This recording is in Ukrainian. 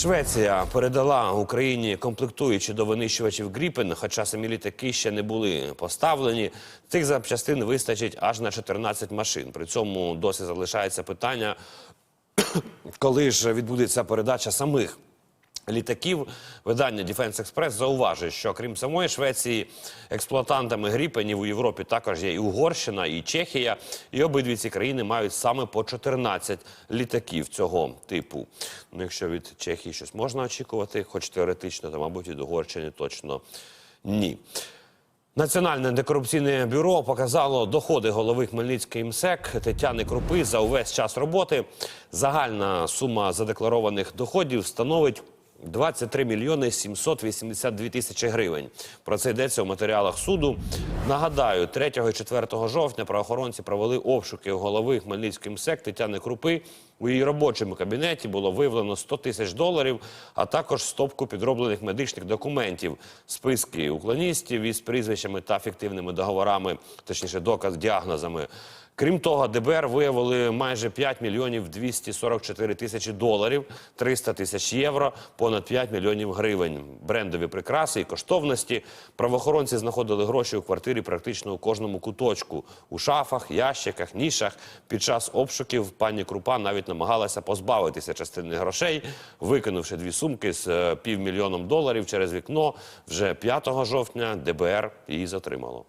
Швеція передала Україні комплектуючі до винищувачів Гріпен, хоча самі літаки ще не були поставлені. Цих запчастин вистачить аж на 14 машин. При цьому досі залишається питання, коли ж відбудеться передача самих. Літаків видання Defense Express зауважує, що крім самої Швеції, експлуатантами гріпенів у Європі також є і Угорщина, і Чехія. І обидві ці країни мають саме по 14 літаків цього типу. Ну, якщо від Чехії щось можна очікувати, хоч теоретично, то мабуть від Угорщини точно ні. Національне антикорупційне бюро показало доходи голови Хмельницької МСЕК Тетяни Крупи за увесь час роботи. Загальна сума задекларованих доходів становить 23 мільйони 782 тисячі гривень. Про це йдеться у матеріалах суду. Нагадаю, 3 і 4 жовтня правоохоронці провели обшуки голови Хмельницької МСЕК Тетяни Крупи. У її робочому кабінеті було виявлено 100 тисяч доларів, а також стопку підроблених медичних документів, списки уклоністів із прізвищами та фіктивними договорами, точніше, доказ діагнозами. Крім того, ДБР виявили майже 5 мільйонів 244 тисячі доларів, 300 тисяч євро, понад 5 мільйонів гривень. Брендові прикраси і коштовності. Правоохоронці знаходили гроші у квартирі практично у кожному куточку, у шафах, ящиках, нішах. Під час обшуків пані Крупа навіть намагалася позбавитися частини грошей, викинувши дві сумки з е, півмільйоном доларів через вікно. Вже 5 жовтня ДБР її затримало.